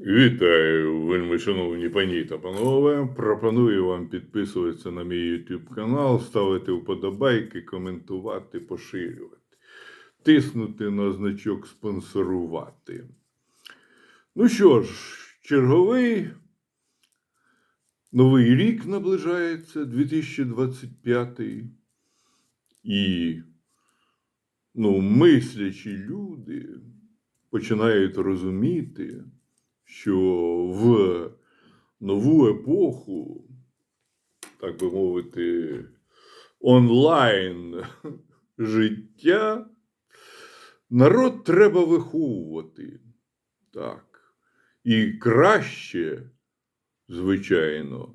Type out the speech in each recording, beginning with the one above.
Вітаю, вельми шановні пані та панове. Пропоную вам підписуватися на мій YouTube канал, ставити вподобайки, коментувати, поширювати, тиснути на значок спонсорувати. Ну що ж, черговий новий рік наближається 2025. І ну, мислячі люди починають розуміти, що в нову епоху, так би мовити, онлайн життя народ треба виховувати. Так. І краще, звичайно,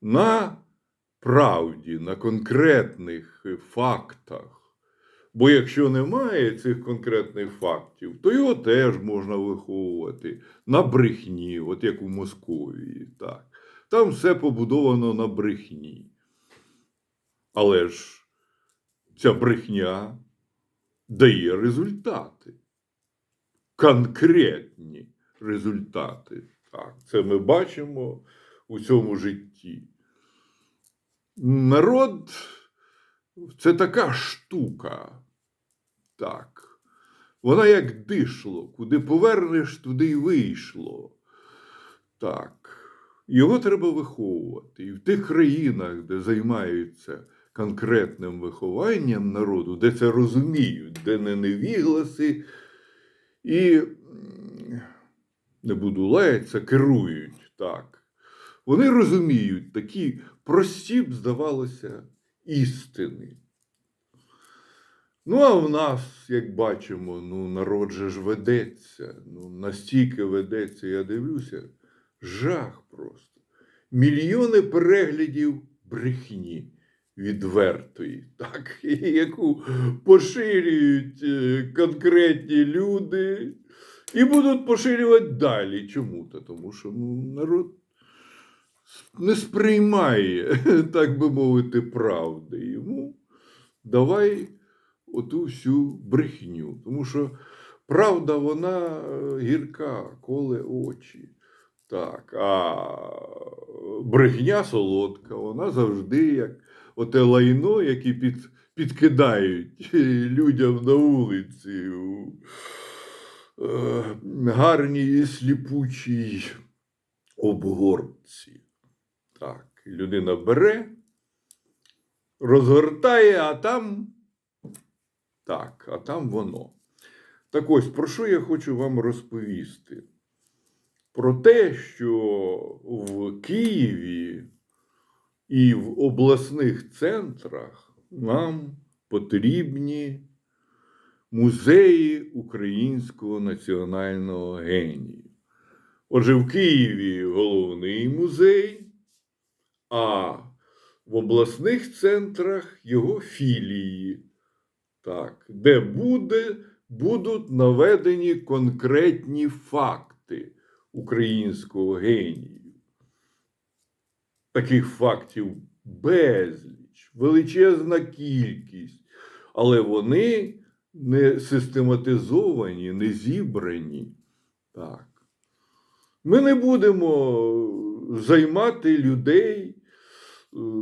на правді, на конкретних фактах. Бо якщо немає цих конкретних фактів, то його теж можна виховувати на брехні, от як у Московії. Так. Там все побудовано на брехні. Але ж ця брехня дає результати. Конкретні результати. Так, це ми бачимо у цьому житті. Народ це така штука. Так. Вона як дишло, куди повернеш, туди й вийшло. Так. Його треба виховувати. І в тих країнах, де займаються конкретним вихованням народу, де це розуміють, де не невігласи, і не буду лаятися, керують так. Вони розуміють такі прості б, здавалося, істини. Ну, а в нас, як бачимо, ну, народ же ж ведеться. Ну, настільки ведеться, я дивлюся, жах просто. Мільйони переглядів брехні відвертої, так, яку поширюють е, конкретні люди і будуть поширювати далі. Чому? то Тому що ну, народ не сприймає, так би мовити, правди. Йому давай оту всю брехню. Тому що правда, вона е, гірка, коле очі. Так, а брехня солодка, вона завжди як оте лайно, яке під, підкидають людям на вулиці у е, гарній сліпучій обгорці. Так, людина бере, розгортає, а там так, а там воно. Так ось, про що я хочу вам розповісти? Про те, що в Києві і в обласних центрах нам потрібні музеї українського національного генію. Отже, в Києві головний музей, а в обласних центрах його філії, так, де буде, будуть наведені конкретні факти українського генію. Таких фактів безліч, величезна кількість, але вони не систематизовані, не зібрані. Так. Ми не будемо займати людей,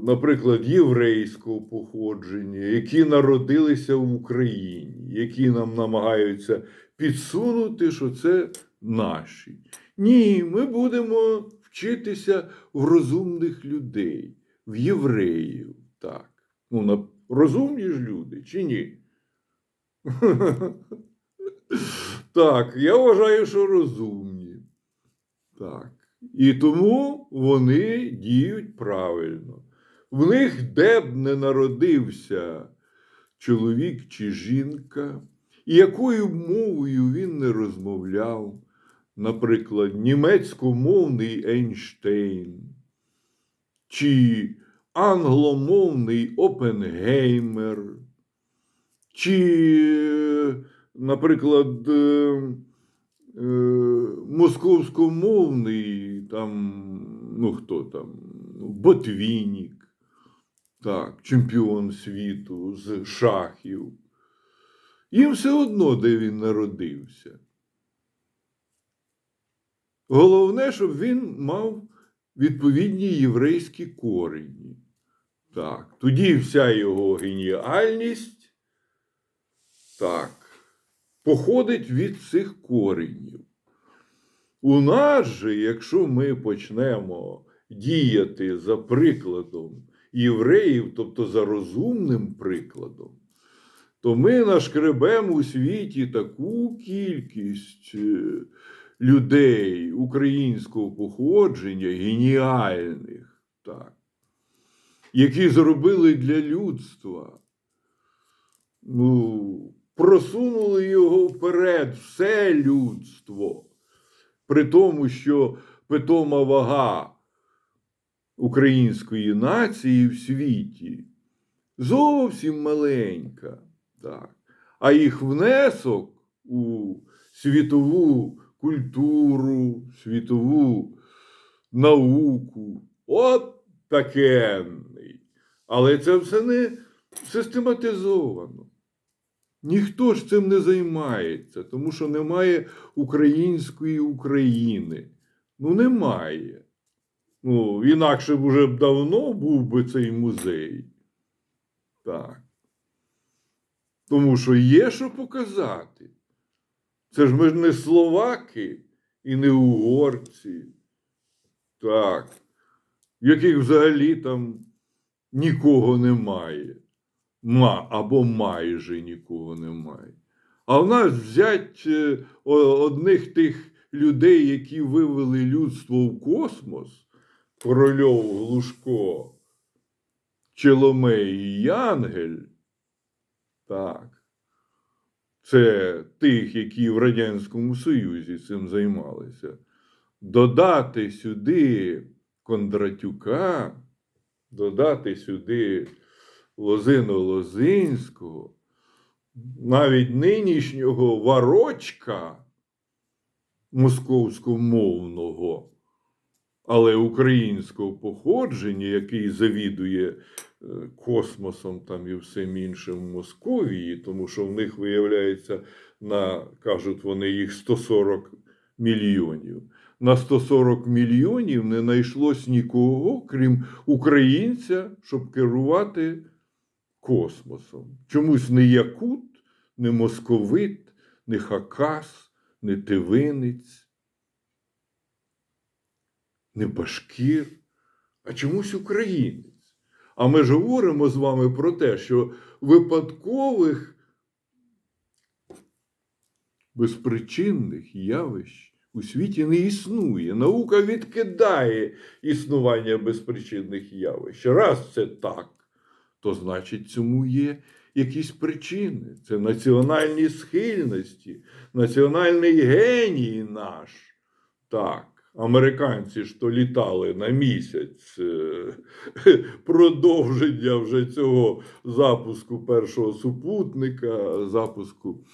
наприклад, єврейського походження, які народилися в Україні, які нам намагаються підсунути, що це наші. Ні, ми будемо вчитися в розумних людей, в євреїв. Так. Ну, на... розумні ж люди чи ні? Так, я вважаю, що розумні. Так. І тому вони діють правильно. В них де б не народився чоловік чи жінка, і якою мовою він не розмовляв, наприклад, німецькомовний Ейнштейн, чи англомовний Опенгеймер, чи, наприклад, е, московськомовний там, ну хто там, ну, Ботвінік, так, чемпіон світу з шахів. Їм все одно, де він народився. Головне, щоб він мав відповідні єврейські корені. Так, тоді вся його геніальність так, походить від цих коренів. У нас же, якщо ми почнемо діяти за прикладом євреїв, тобто за розумним прикладом, то ми нашкребемо у світі таку кількість е, людей українського походження, геніальних, так, які зробили для людства, ну, просунули його вперед, все людство. При тому, що питома вага української нації в світі зовсім маленька. Так. А їх внесок у світову культуру, світову науку от такенний. Але це все не систематизовано. Ніхто ж цим не займається, тому що немає української України. Ну, немає. Ну, інакше б уже давно був би цей музей. Так. Тому що є що показати. Це ж ми ж не словаки і не угорці. Так. Яких взагалі там нікого немає. Ма, або майже нікого немає. А в нас взять е, одних тих людей, які вивели людство в космос, Корольов, Глушко, Челомей і Янгель. Так. Це тих, які в Радянському Союзі цим займалися. Додати сюди Кондратюка, додати сюди Лозину Лозинського, навіть нинішнього варочка московськомовного, але українського походження, який завідує е, космосом там і всім іншим в Московії, тому що в них виявляється, на, кажуть вони, їх 140 мільйонів. На 140 мільйонів не знайшлось нікого, крім українця, щоб керувати космосом. Чомусь не якут, не московит, не хакас, не тивинець, не башкір, а чомусь українець. А ми ж говоримо з вами про те, що випадкових безпричинних явищ у світі не існує. Наука відкидає існування безпричинних явищ. Раз це так, то значить цьому є якісь причини. Це національні схильності, національний геній наш. Так. Американці ж то літали на місяць е, продовження вже цього запуску першого супутника, запуску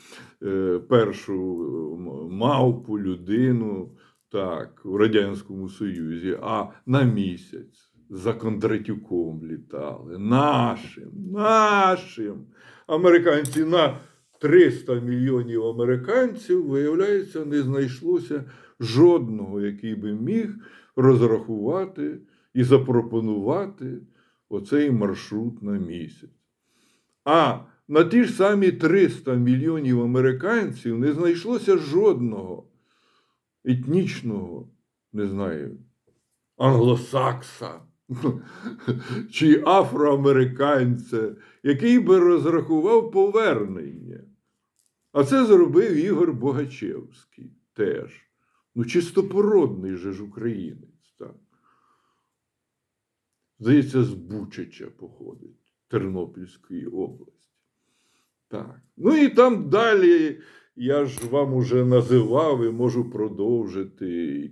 е, першу мавпу, людину так, в Радянському Союзі, а на місяць за Кондратюком літали. Нашим, нашим. Американці на 300 мільйонів американців, виявляється, не знайшлося жодного, який би міг розрахувати і запропонувати оцей маршрут на місяць. А на ті ж самі 300 мільйонів американців не знайшлося жодного етнічного, не знаю, англосакса чи афроамериканця, який би розрахував повернення. А це зробив Ігор Богачевський теж. Ну, чистопородний же ж українець. Так. Здається, з Бучача походить Тернопільської області. Так. Ну і там далі я ж вам уже називав і можу продовжити.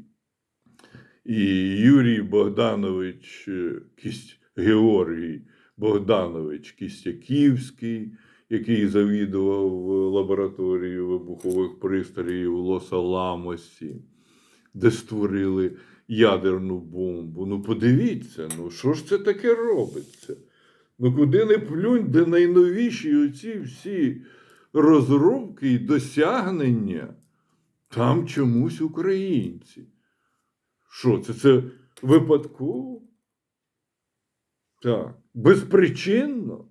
І Юрій Богданович е, Кість, Георгій Богданович Кістяківський, який завідував лабораторією вибухових пристроїв в Лос-Аламосі, де створили ядерну бомбу. Ну, подивіться, ну що ж це таке робиться? Ну, куди не плюнь, де найновіші оці всі розробки і досягнення, там чомусь українці. Що це? Це випадково? Так. Безпричинно?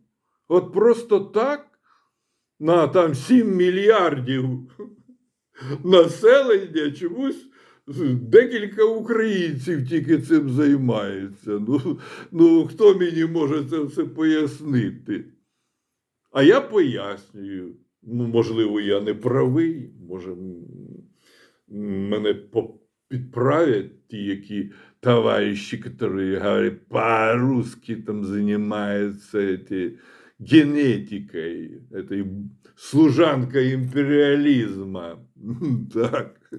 От просто так? На там 7 мільярдів населення чомусь декілька українців тільки цим займаються. Ну, ну хто мені може це все пояснити? А я пояснюю. Ну, можливо, я не правий, може, мене по- підправять ті, які товарищи, которые говорят по-русски там занимаются эти, генетикой, этой служанкой імперіалізму. Так.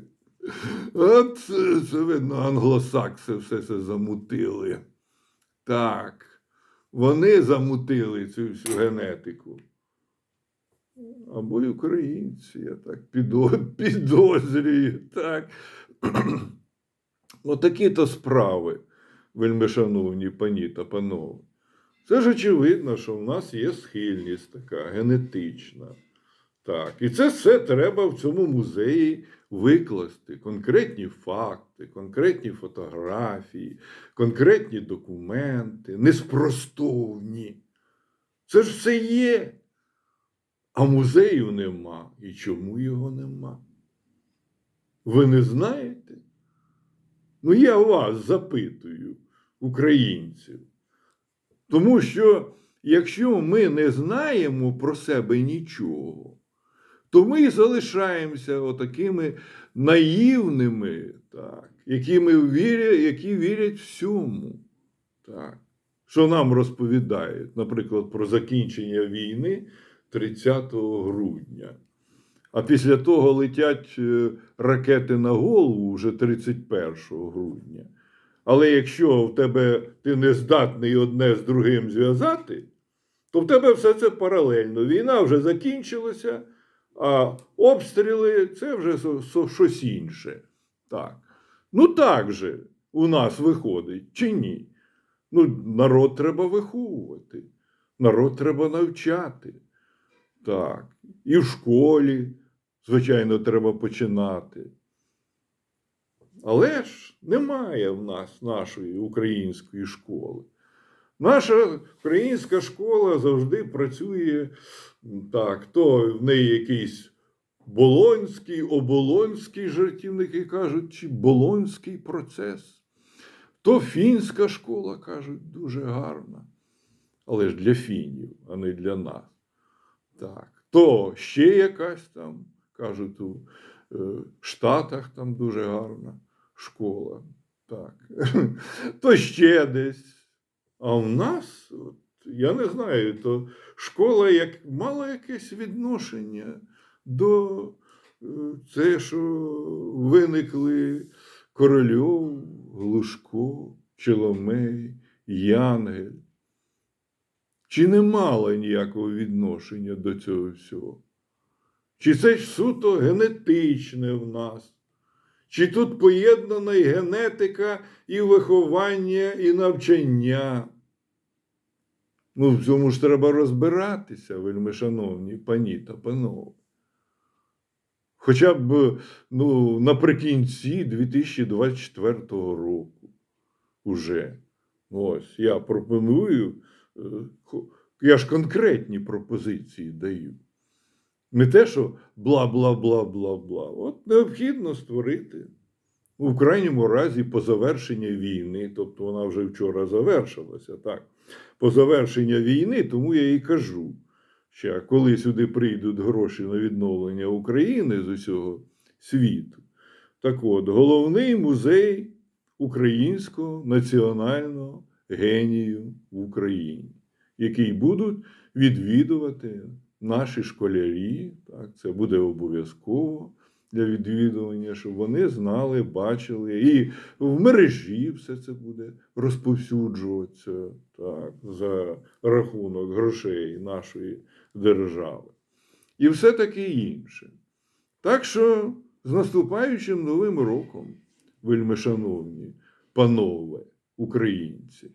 От це, це видно, англосакси все це замутили. Так. Вони замутили цю всю генетику. Або й українці, я так підо- підозрюю. Так. Отакі то справи, вельмишановні пані та панове. Це ж очевидно, що в нас є схильність така генетична. Так. І це все треба в цьому музеї викласти. Конкретні факти, конкретні фотографії, конкретні документи, неспростовні. Це ж все є. А музею нема. І чому його нема? Ви не знаєте? Ну, я вас запитую, українців. Тому що якщо ми не знаємо про себе нічого, то ми і залишаємося отакими наївними, так, які, вірять, які вірять всьому. Так, що нам розповідають, наприклад, про закінчення війни 30 грудня. А після того летять е, ракети на голову вже 31 грудня. Але якщо в тебе ти не здатний одне з другим зв'язати, то в тебе все це паралельно. Війна вже закінчилася, а обстріли це вже щось інше. Так. Ну так же у нас виходить, чи ні? Ну, народ треба виховувати, народ треба навчати. Так. І в школі, звичайно, треба починати. Але ж немає в нас нашої української школи. Наша українська школа завжди працює так, то в неї якийсь болонський, оболонський жартівники кажуть, чи болонський процес. То фінська школа, кажуть, дуже гарна. Але ж для фінів, а не для нас. Так. То ще якась там, кажуть, у е, Штатах там дуже гарна школа. Так. То ще десь. А в нас, от, я не знаю, то школа як, мала якесь відношення до е, це, що виникли Корольов, Глушко, Челомей, Янгель. Чи не мала ніякого відношення до цього всього? Чи це ж суто генетичне в нас? Чи тут поєднана і генетика, і виховання, і навчання? Ну, в цьому ж треба розбиратися, вельми шановні пані та панове. Хоча б ну, наприкінці 2024 року уже. Ось я пропоную, е, я ж конкретні пропозиції даю. Не те, що бла, бла, бла, бла, бла. От необхідно створити у крайньому разі по завершенні війни, тобто вона вже вчора завершилася, так. По завершенні війни, тому я і кажу, що коли сюди прийдуть гроші на відновлення України з усього світу, так от, головний музей українського національного генію в Україні, який будуть відвідувати наші школярі. Так, це буде обов'язково для відвідування, щоб вони знали, бачили, і в мережі все це буде розповсюджуватися так, за рахунок грошей нашої держави. І все таке інше. Так що з наступаючим новим роком, вельми шановні панове українці.